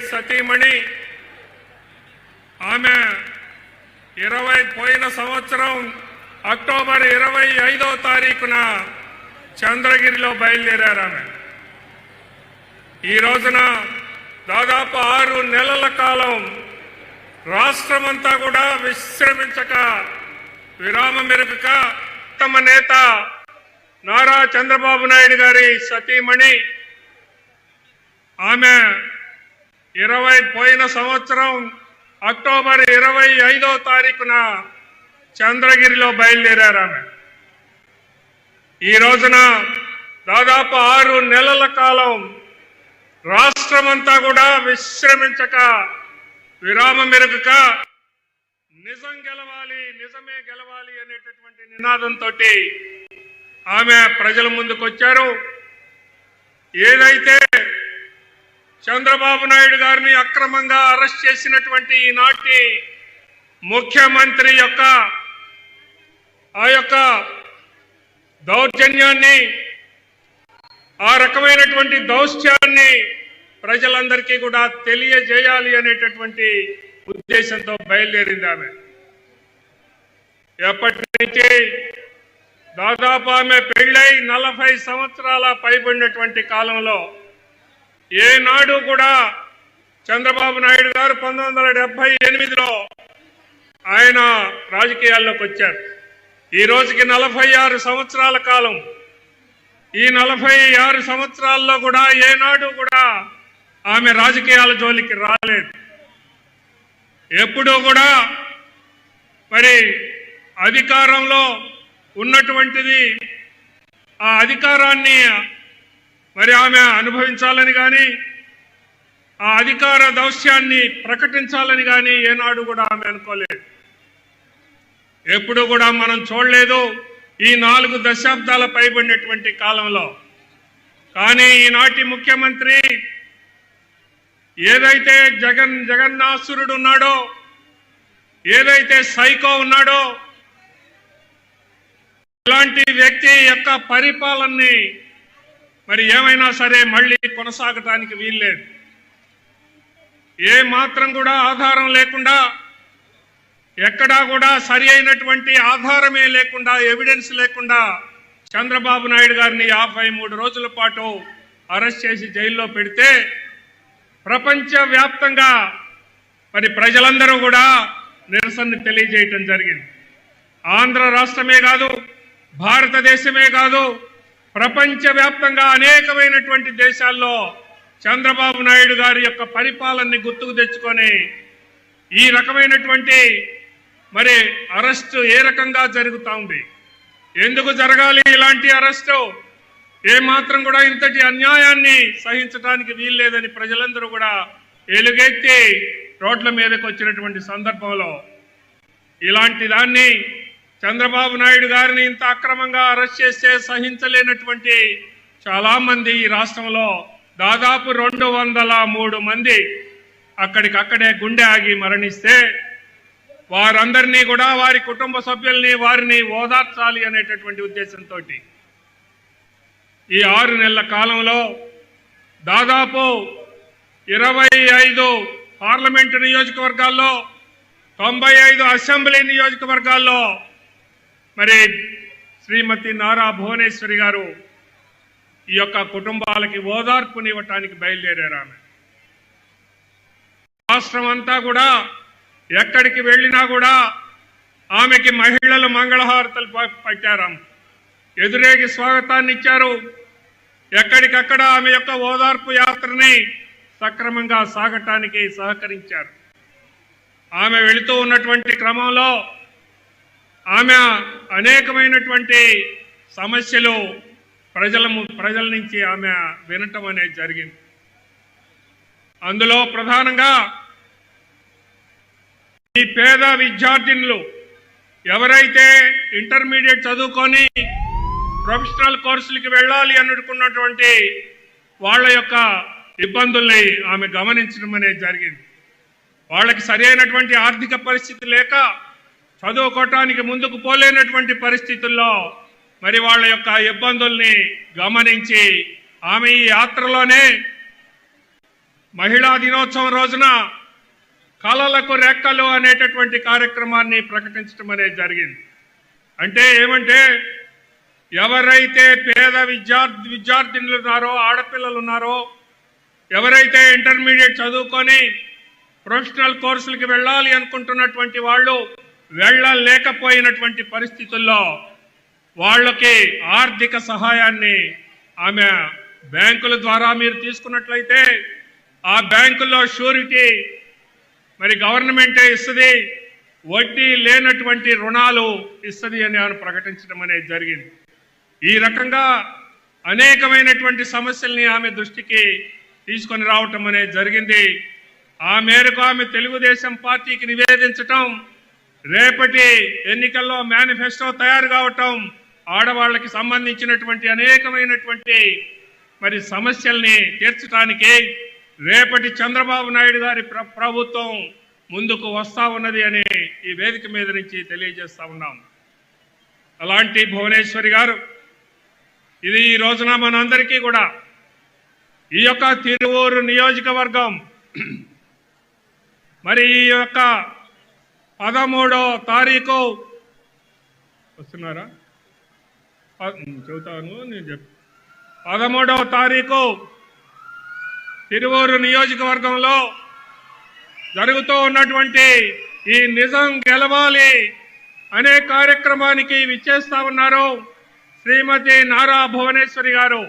సతీమణి. ఆమె ఇరవై పోయిన సంవత్సరం అక్టోబర్ ఇరవై ఐదో తారీఖున చంద్రగిరిలో బయలుదేరారు ఆమె. ఈ రోజున దాదాపు ఆరు నెలల కాలం రాష్ట్రమంతా కూడా విశ్రమించక విరామం మెరుగక తమ నేత నారా చంద్రబాబు నాయుడు గారి సతీమణి ఆమె ఇరవై పోయిన సంవత్సరం అక్టోబర్ ఇరవై ఐదో తారీఖున చంద్రగిరిలో బయలుదేరారు ఆమె. ఈ రోజున దాదాపు ఆరు నెలల కాలం రాష్ట్రమంతా కూడా విశ్రమించక విరామం మెరుగక నిజం గెలవాలి నిజమే గెలవాలి అనేటటువంటి నినాదంతో ఆమె ప్రజల ముందుకు వచ్చారు ఏదైతే చంద్రబాబు నాయుడు గారిని అక్రమంగా అరెస్ట్ చేసినటువంటి ఈనాటి ముఖ్యమంత్రి యొక్క ఆ యొక్క దౌర్జన్యాన్ని ఆ రకమైనటువంటి దౌత్యాన్ని ప్రజలందరికీ కూడా తెలియజేయాలి అనేటటువంటి ఉద్దేశంతో బయలుదేరింది ఆమె. ఎప్పటి నుంచి దాదాపు ఆమె పెళ్ళై నలభై సంవత్సరాల పైబడినటువంటి కాలంలో ఏనాడు కూడా చంద్రబాబు నాయుడు గారు పంతొమ్మిది ఎనిమిదిలో ఆయన రాజకీయాల్లోకి వచ్చారు. ఈ రోజుకి నలభై ఆరు సంవత్సరాల కాలం. ఈ నలభై ఆరు సంవత్సరాల్లో కూడా ఏనాడు కూడా ఆమె రాజకీయాల జోలికి రాలేదు. ఎప్పుడూ కూడా మరి అధికారంలో ఉన్నటువంటిది ఆ అధికారాన్ని మరి ఆమె అనుభవించాలని కానీ ఆ అధికార దౌశ్యాన్ని ప్రకటించాలని కానీ ఏనాడు కూడా ఆమె అనుకోలేదు. ఎప్పుడు కూడా మనం చూడలేదు ఈ నాలుగు దశాబ్దాల పైబడినటువంటి కాలంలో. కానీ ఈనాటి ముఖ్యమంత్రి ఏదైతే జగన్ జగన్నాసురుడు ఉన్నాడో ఏదైతే సైకో ఉన్నాడో ఇలాంటి వ్యక్తి యొక్క పరిపాలనని మరి ఏమైనా సరే మళ్ళీ కొనసాగటానికి వీల్లేదు. ఏ మాత్రం కూడా ఆధారం లేకుండా ఎక్కడా కూడా సరి అయినటువంటి ఆధారమే లేకుండా ఎవిడెన్స్ లేకుండా చంద్రబాబు నాయుడు గారిని యాభై మూడు రోజుల పాటు అరెస్ట్ చేసి జైల్లో పెడితే ప్రపంచ వ్యాప్తంగా మరి ప్రజలందరూ కూడా నిరసన తెలియజేయటం జరిగింది. ఆంధ్ర రాష్ట్రమే కాదు భారతదేశమే కాదు ప్రపంచవ్యాప్తంగా అనేకమైనటువంటి దేశాల్లో చంద్రబాబు నాయుడు గారి యొక్క పరిపాలనని గుర్తుకు తెచ్చుకొని ఈ రకమైనటువంటి మరి అరెస్టు ఏ రకంగా జరుగుతూ ఉంది? ఎందుకు జరగాలి ఇలాంటి అరెస్టు? ఏ మాత్రం కూడా ఇంతటి అన్యాయాన్ని సహించడానికి వీల్లేదని ప్రజలందరూ కూడా ఎలుగెత్తి రోడ్ల మీదకి వచ్చినటువంటి సందర్భంలో ఇలాంటి దాన్ని చంద్రబాబు నాయుడు గారిని ఇంత అక్రమంగా అరెస్ట్ చేస్తే సహించలేనటువంటి చాలామంది ఈ రాష్ట్రంలో దాదాపు రెండు వందల మూడు మంది అక్కడికక్కడే గుండె ఆగి మరణిస్తే వారందరినీ కూడా వారి కుటుంబ సభ్యుల్ని వారిని ఓదార్చాలి అనేటటువంటి ఉద్దేశంతో ఈ ఆరు నెలల కాలంలో దాదాపు ఇరవై ఐదు పార్లమెంటు నియోజకవర్గాల్లో తొంభై ఐదు అసెంబ్లీ నియోజకవర్గాల్లో మరి శ్రీమతి నారా భువనేశ్వరి గారు ఈ యొక్క కుటుంబాలకి ఓదార్పునివ్వటానికి బయలుదేరారు ఆమె. రాష్ట్రం అంతా కూడా ఎక్కడికి వెళ్ళినా కూడా ఆమెకి మహిళలు మంగళహారతలు ప- పట్టారు ఎదురేగి స్వాగతాన్ని ఇచ్చారు. ఎక్కడికక్కడ ఆమె యొక్క ఓదార్పు యాత్రని సక్రమంగా సాగటానికి సహకరించారు. ఆమె వెళుతూ ఉన్నటువంటి క్రమంలో ఆమె అనేకమైనటువంటి సమస్యలు ప్రజల ప్రజల నుంచి ఆమె వినటం అనేది జరిగింది. అందులో ప్రధానంగా ఈ పేద విద్యార్థినులు ఎవరైతే ఇంటర్మీడియట్ చదువుకొని ప్రొఫెషనల్ కోర్సులకి వెళ్ళాలి అనుకున్నటువంటి వాళ్ళ యొక్క ఇబ్బందుల్ని ఆమె గమనించడం అనేది జరిగింది. వాళ్ళకి సరైనటువంటి ఆర్థిక పరిస్థితి లేక చదువుకోవటానికి ముందుకు పోలేనటువంటి పరిస్థితుల్లో మరి వాళ్ళ యొక్క ఇబ్బందుల్ని గమనించి ఆమె ఈ యాత్రలోనే మహిళా దినోత్సవం రోజున కళలకు రెక్కలు అనేటటువంటి కార్యక్రమాన్ని ప్రకటించడం అనేది జరిగింది. అంటే ఏమంటే ఎవరైతే పేద విద్యార్థి విద్యార్థినులు ఉన్నారో ఆడపిల్లలు ఉన్నారో ఎవరైతే ఇంటర్మీడియట్ చదువుకొని ప్రొఫెషనల్ కోర్సులకి వెళ్ళాలి అనుకుంటున్నటువంటి వాళ్ళు వెళ్ళలేకపోయినటువంటి పరిస్థితుల్లో వాళ్ళకి ఆర్థిక సహాయాన్ని ఆమె బ్యాంకుల ద్వారా మీరు తీసుకున్నట్లయితే ఆ బ్యాంకుల్లో షూరిటీ మరి గవర్నమెంటే ఇస్తుంది వడ్డీ లేనటువంటి రుణాలు ఇస్తుంది అని ఆమె ప్రకటించడం అనేది జరిగింది. ఈ రకంగా అనేకమైనటువంటి సమస్యల్ని ఆమె దృష్టికి తీసుకొని రావటం అనేది జరిగింది. ఆ మేరకు ఆమె తెలుగుదేశం పార్టీకి నివేదించటం రేపటి ఎన్నికల్లో మేనిఫెస్టో తయారు కావటం ఆడవాళ్ళకి సంబంధించినటువంటి అనేకమైనటువంటి మరి సమస్యల్ని తీర్చడానికి రేపటి చంద్రబాబు నాయుడు గారి ప్ర- ప్రభుత్వం ముందుకు వస్తా ఉన్నది అని ఈ వేదిక మీద నుంచి తెలియజేస్తా ఉన్నాం. అలాంటి భువనేశ్వరి గారు ఇది ఈ రోజున మనందరికీ కూడా ఈ యొక్క తిరువూరు నియోజకవర్గం మరి ఈ యొక్క పదమూడో తారీఖు. వస్తున్నారా? చెబుతాను నేను చెప్ పదమూడవ తారీఖు తిరువూరు నియోజకవర్గంలో జరుగుతూ ఉన్నటువంటి ఈ నిజం గెలవాలి అనే కార్యక్రమానికి విచ్చేస్తా ఉన్నారు శ్రీమతి నారా భువనేశ్వరి గారు.